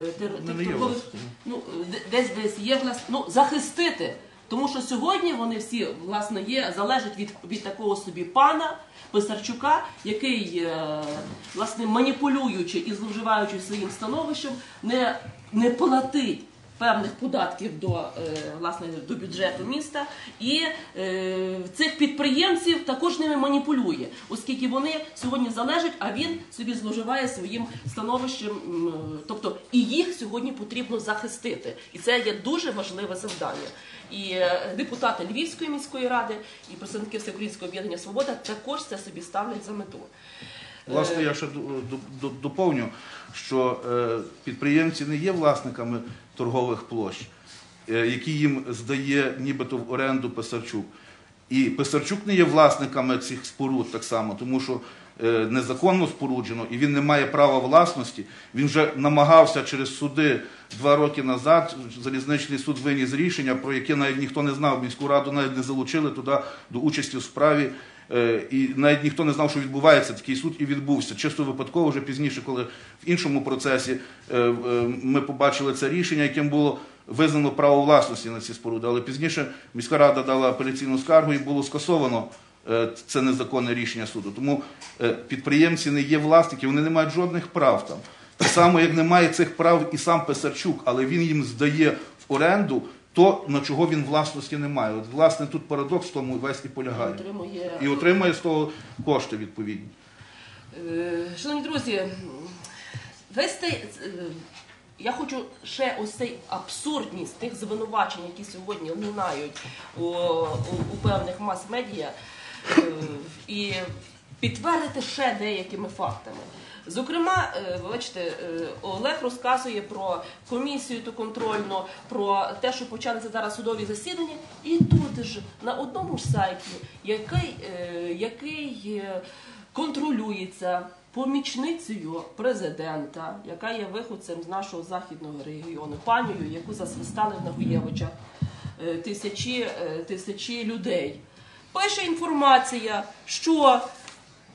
тер- Ну, десь десь є влас... ну, захистити. Тому що сьогодні вони всі власне є, залежать від, від такого собі пана Писарчука, який е, власне маніпулюючи і зловживаючи своїм становищем, не, не платить певних податків до е, власне до бюджету міста, і е, цих підприємців також ними маніпулює, оскільки вони сьогодні залежать, а він собі зловживає своїм становищем. Тобто і їх сьогодні потрібно захистити, і це є дуже важливе завдання. І е, депутати Львівської міської ради і представники Всеукраїнського об'єднання Свобода також це собі ставлять за мету. Власне, я ще доповню, що е, підприємці не є власниками торгових площ, е, які їм здає нібито в оренду Писарчук. І Писарчук не є власниками цих споруд так само, тому що е, незаконно споруджено, і він не має права власності. Він вже намагався через суди два роки назад. Залізничний суд виніс рішення, про яке навіть ніхто не знав. Міську раду навіть не залучили туди до участі в справі. Е, І навіть ніхто не знав, що відбувається такий суд, і відбувся. Чисто випадково, вже пізніше, коли в іншому процесі е, е, ми побачили це рішення, яким було визнано право власності на ці споруди. Але пізніше міська рада дала апеляційну скаргу і було скасовано це незаконне рішення суду. Тому підприємці не є власники, вони не мають жодних прав там. Так само, як немає цих прав і сам Писарчук, але він їм здає в оренду то, на чого він власності не має. От, власне, тут парадокс в тому весь і полягає. Отримує І отримає з того кошти відповідні. Е, Шановні друзі, весь цей, е, я хочу ще ось цей абсурдність тих звинувачень, які сьогодні лунають у, у, у певних мас-медіа, е, і підтвердити ще деякими фактами. Зокрема, е, бачите, е, Олег розказує про комісію ту контрольну, про те, що почалися зараз судові засідання, і тут ж на одному ж сайті, який, е, який контролюється помічницею президента, яка є виходцем з нашого західного регіону, панією, яку засвистали в Нагуєвичах тисячі, тисячі людей. Пише інформація, що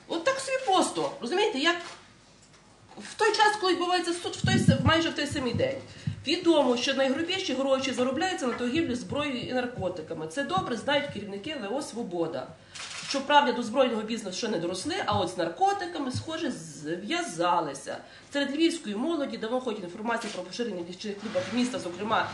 от так собі просто, розумієте, як в той час, коли відбувається суд, в той майже в той самий день. Відомо, що найгрубіші гроші заробляються на торгівлі зброєю і наркотиками. Це добре знають керівники ВО Свобода. Щоправда, до збройного бізнесу ще не доросли, а от з наркотиками, схоже, зв'язалися. Серед львівської молоді давно ходить інформація про поширення нічних клубах міста, зокрема,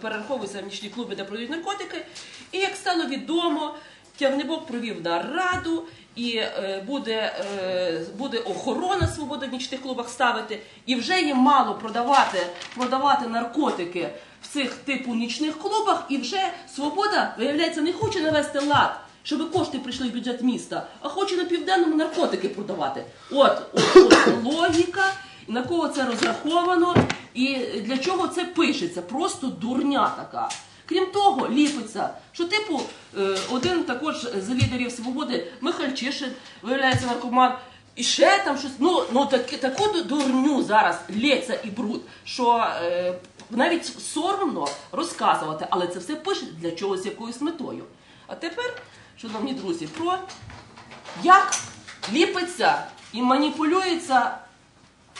перераховуються в нічні клуби, де продають наркотики. І як стало відомо, Тягнебок провів нараду, і е, буде, е, буде охорона свободи в нічних клубах ставити, і вже їм мало продавати, продавати наркотики в цих типу нічних клубах, і вже свобода, виявляється, не хоче навести лад, щоб кошти прийшли в бюджет міста, а хоче на південному наркотики продавати. От, от, от логіка, на кого це розраховано, і для чого це пишеться. Просто дурня така. Крім того, ліпиться, що типу е, один також з лідерів свободи Михальчишин, виявляється наркоман, і ще там щось. Ну, ну так, таку дурню зараз лється і бруд, що е, навіть соромно розказувати, але це все пише для чогось якоюсь метою. А тепер, шановні друзі, про як ліпиться і маніпулюється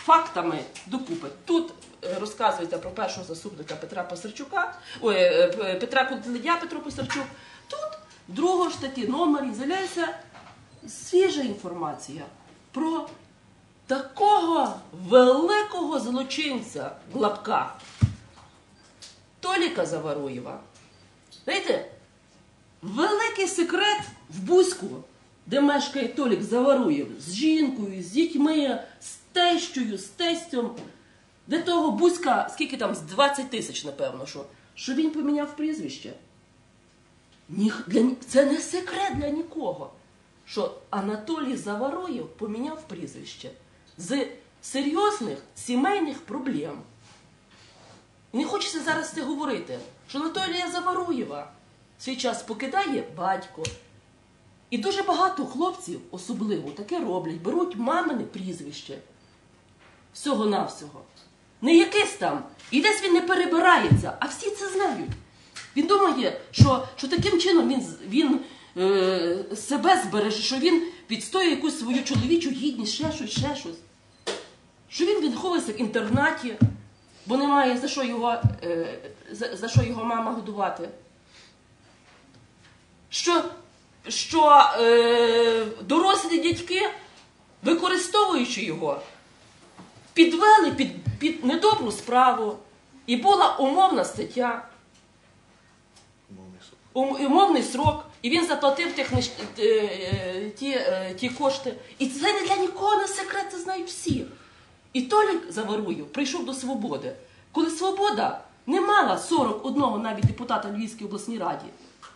фактами докупи. Тут е, розказується про першого заступника Петра Пасарчука, ой, е, Петра Кудлядя Петро Пасарчук. Тут ж таки номері з'являється свіжа інформація про такого великого злочинця в лапках Толіка Заваруєва. Знаєте, великий секрет в Бузьку, де мешкає Толік Заваруєв з жінкою, з дітьми, з тещою, з тестем. Де того Бузька, скільки там, з 20 тисяч, напевно, що, що він поміняв прізвище. Для, це не секрет для нікого, що Анатолій Заваруєв поміняв прізвище з серйозних сімейних проблем. І не хочеться зараз це говорити, що Анатолія Заваруєва свій час покидає батько. І дуже багато хлопців, особливо, таке роблять, беруть мамине прізвище. Всього-навсього. Не якесь там. І десь він не перебирається, а всі це знають. Він думає, що, що таким чином він, він е, себе збереже, що він відстоює якусь свою чоловічу гідність, ще щось, ще щось. Що він відховується в інтернаті, бо немає за що його, е, за, за що його мама годувати. Що, що е, дорослі дядьки, використовуючи його, підвели під, під недобру справу, і була умовна стаття, ум- умовний срок, і він заплатив тих е, е, ті, е, ті кошти. І це не для нікого не секрет, це знають всі. І Толік Заваруєв прийшов до свободи, коли свобода не мала 41 навіть депутата Львівській обласній раді.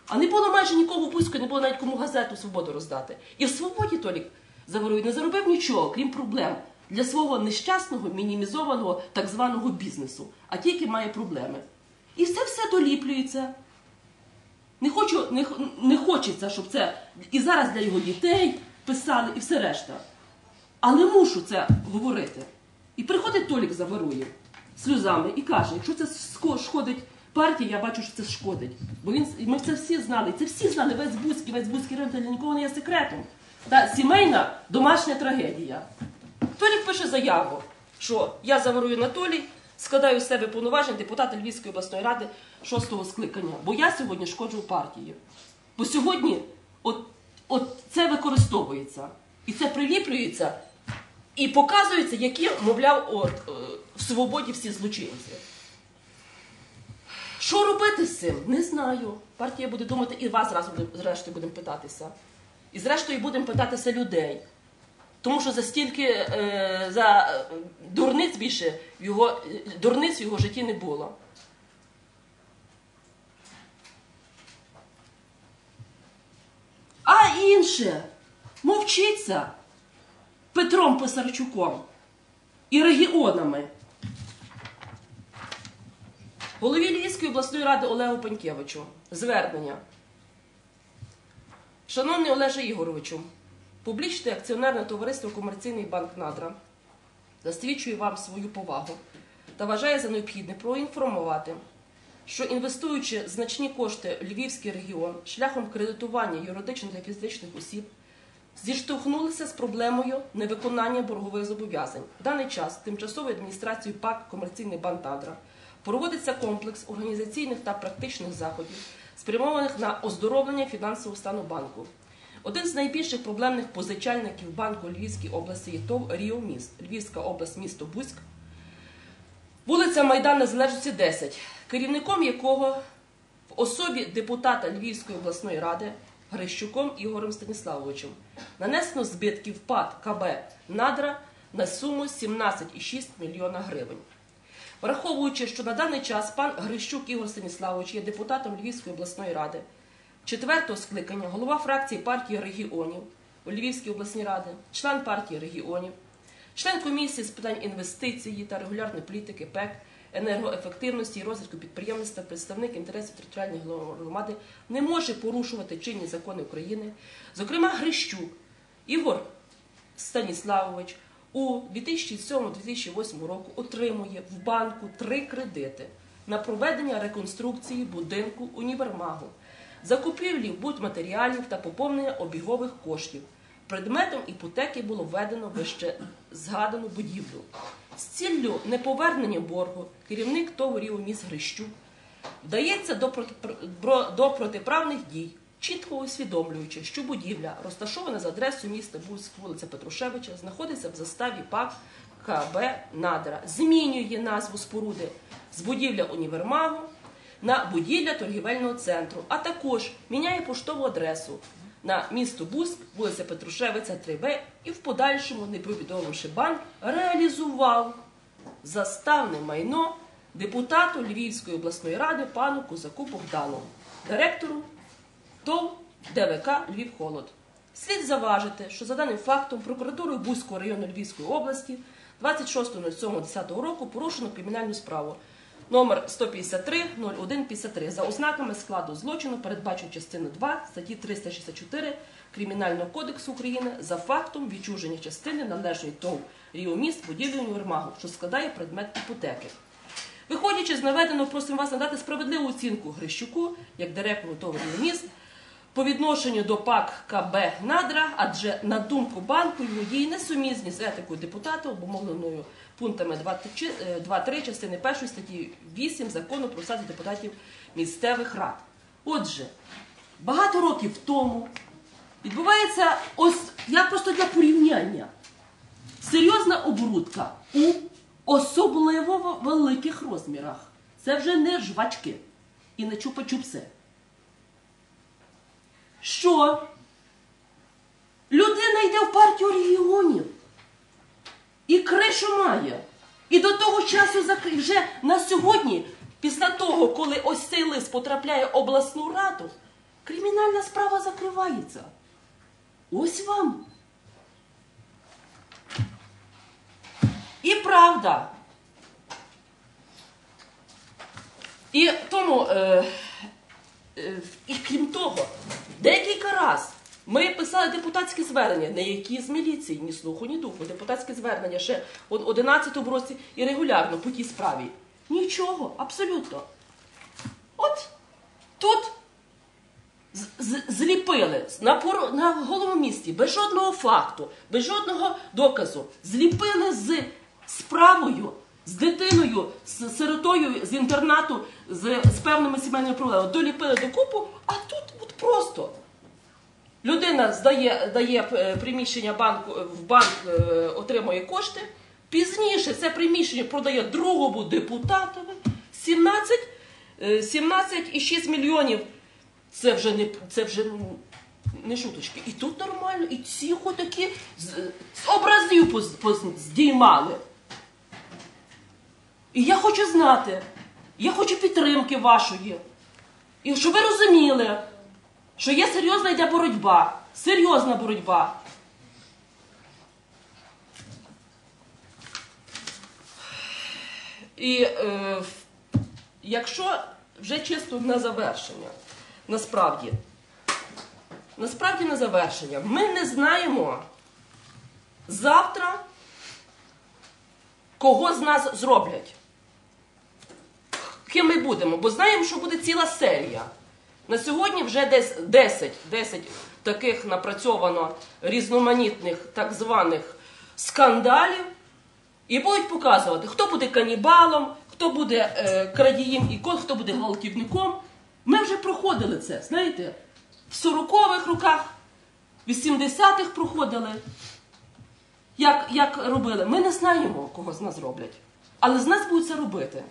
А не було майже нікого Бузьку, не було навіть кому газету свободу роздати. І в свободі Толік Заваруєв не заробив нічого, крім проблем для свого нещасного, мінімізованого так званого бізнесу, а тільки має проблеми. І це все доліплюється. Не, хочу, не, не хочеться, щоб це і зараз для його дітей писали, і все решта. Але мушу це говорити. І приходить Толік Заваруєв сльозами і каже: якщо це шкодить партії, я бачу, що це шкодить. Бо він ми це всі знали. Це всі знали, весь Буцький, весь Буцький район, для нікого не є секретом. Та сімейна домашня трагедія. Пише заяву, що я заворую Анатолій, складаю з себе повноважень депутата Львівської обласної ради шостого скликання, бо я сьогодні шкоджу партії. Бо сьогодні от, от це використовується, і це приліплюється, і показується, які, мовляв, от, е, в свободі всі злочинці. Що робити з цим? Не знаю. Партія буде думати, і вас буде- зрештою будемо питатися. І зрештою будемо питатися людей. Тому що за стільки е, за дурниць більше його дурниць в його житті не було. А інше мовчиться Петром Писарчуком і регіонами. Голові Львівської обласної ради Олегу Панькевичу звернення. Шановний Олеже Ігоровичу, публічне акціонерне товариство Комерційний банк Надра засвідчує вам свою повагу та вважає за необхідне проінформувати, що інвестуючи значні кошти в Львівський регіон шляхом кредитування юридичних та фізичних осіб, зіштовхнулися з проблемою невиконання боргових зобов'язань. В даний час тимчасовою адміністрацією ПАК Комерційний банк Надра проводиться комплекс організаційних та практичних заходів, спрямованих на оздоровлення фінансового стану банку. Один з найбільших проблемних позичальників банку Львівській області є ТОВ Ріо Міст, Львівська область, місто Бузьк, вулиця Майдан Незалежності 10, керівником якого в особі депутата Львівської обласної ради Грищуком Ігорем Станіславовичем нанесено збитків ПАД КБ Надра на суму 17,6 мільйона гривень. Враховуючи, що на даний час пан Грищук Ігор Станіславович є депутатом Львівської обласної ради, четвертого скликання, голова фракції партії регіонів у Львівській обласній раді, член партії регіонів, член комісії з питань інвестиції та регулярної політики ПЕК, енергоефективності і розвитку підприємництва, представник інтересів територіальної громади не може порушувати чинні закони України. Зокрема, Грищук Ігор Станіславович у 2007-2008 року отримує в банку три кредити на проведення реконструкції будинку універмагу, закупівлі будматеріалів та поповнення обігових коштів. Предметом іпотеки було введено вище згадану будівлю. З ціллю неповернення боргу керівник ТОВ Ріоміс Грищук вдається до, проти- протиправних дій, чітко усвідомлюючи, що будівля, розташована за адресою міста Бузьк, вулиця Петрушевича, знаходиться в заставі ПАК КБ Надра, змінює назву споруди з будівля універмагу на будівля торгівельного центру, а також міняє поштову адресу на місто Бузьк, вулиця Петрушевиця, 3Б, і в подальшому, не повідомивши банк, реалізував заставне майно депутату Львівської обласної ради пану Козаку Богдану, директору ТОВ ДВК Львів Холод. Слід заважити, що за даним фактом прокуратурою Бузького району Львівської області 26.07.10 року порушено кримінальну справу номер 153 0153 за ознаками складу злочину, передбачу частину 2 статті 364 Кримінального кодексу України за фактом відчуження частини належної ТОВ Ріоміст будівлі універмагу, що складає предмет іпотеки. Виходячи з наведеного, просимо вас надати справедливу оцінку Грищуку як директору ТОВ «Ріоміст», по відношенню до ПАК КБ Надра, адже на думку банку його дії несумісні з етикою депутата, обумовленою пунктами 2-3 частини 1 статті 8 закону про статус депутатів місцевих рад. Отже, багато років тому відбувається ось я просто для порівняння серйозна оборудка у особливо великих розмірах. Це вже не жвачки і не чупа-чупси. Що людина йде в партію регіонів і кришу має. І до того часу вже на сьогодні, після того, коли ось цей лист потрапляє в обласну раду, кримінальна справа закривається. Ось вам. І правда. І тому, е, і крім того, декілька раз ми писали депутатські звернення, не які з міліції, ні слуху, ні духу. Депутатські звернення ще у 11 році і регулярно по тій справі. Нічого, абсолютно. От тут зліпили на, пор- на голому місці, без жодного факту, без жодного доказу. Зліпили з справою, з дитиною, з сиротою з інтернату, з, з певними сімейними проблемами. Доліпили докупу, а тут от просто. Людина здає дає е, приміщення банку е, в банк, е, отримує кошти. Пізніше це приміщення продає другому депутатові 17, е, 17,6 мільйонів. Це вже не це вже ну, не шуточки. І тут нормально, і ці такі з, з образів поз, поз- здіймали. І я хочу знати, я хочу підтримки вашої. І щоб ви розуміли, що є серйозна йде боротьба. Серйозна боротьба. І е, якщо вже чисто на завершення, насправді, насправді на завершення, ми не знаємо завтра, кого з нас зроблять. Ким ми будемо, бо знаємо, що буде ціла серія. На сьогодні вже десь 10, 10 таких напрацьовано різноманітних так званих скандалів. І будуть показувати, хто буде канібалом, хто буде е, крадієм і ко- хто буде гвалтівником. Ми вже проходили це, знаєте, в 40-х роках, в 80-х проходили. Як, як робили? Ми не знаємо, кого з нас роблять. Але з нас будуть це робити.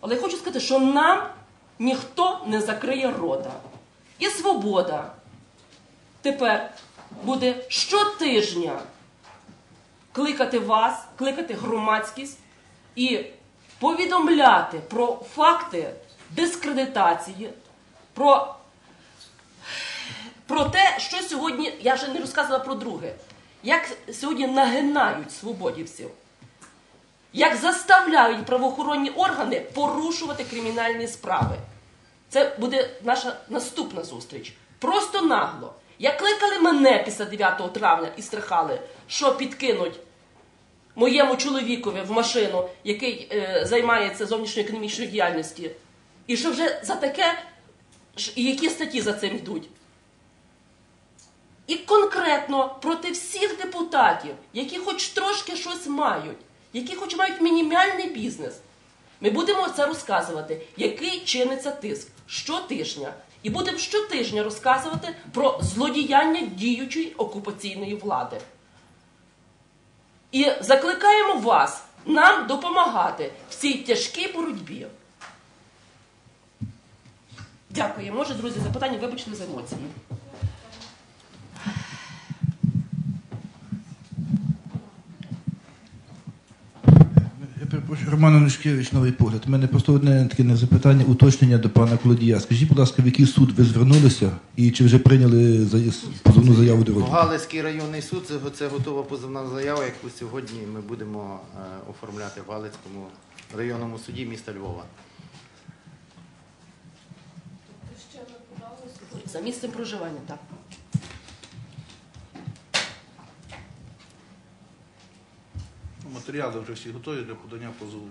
Але я хочу сказати, що нам ніхто не закриє рота. І свобода тепер буде щотижня кликати вас, кликати громадськість і повідомляти про факти дискредитації, про, про те, що сьогодні, я вже не розказувала про друге, як сьогодні нагинають свободівців, як заставляють правоохоронні органи порушувати кримінальні справи. Це буде наша наступна зустріч. Просто нагло. Як кликали мене після 9 травня і страхали, що підкинуть моєму чоловікові в машину, який е, займається зовнішньою економічною діяльністю, і що вже за таке, і які статті за цим йдуть. І конкретно проти всіх депутатів, які хоч трошки щось мають, які хоч мають мінімальний бізнес, ми будемо це розказувати, який чиниться тиск щотижня. І будемо щотижня розказувати про злодіяння діючої окупаційної влади. І закликаємо вас нам допомагати в цій тяжкій боротьбі. Дякую. Може, друзі, запитання, вибачте за емоції. Перепрошую, Роман Онушкевич, новий погляд. У мене просто одне таке не запитання, уточнення до пана Колодія. Скажіть, будь ласка, в який суд ви звернулися і чи вже прийняли позовну заяву до розгляду? Галицький районний суд це, це готова позовна заява, яку сьогодні ми будемо е, оформляти в Галицькому районному суді міста Львова. За місцем проживання, так. Матеріали вже всі готові для подання позову.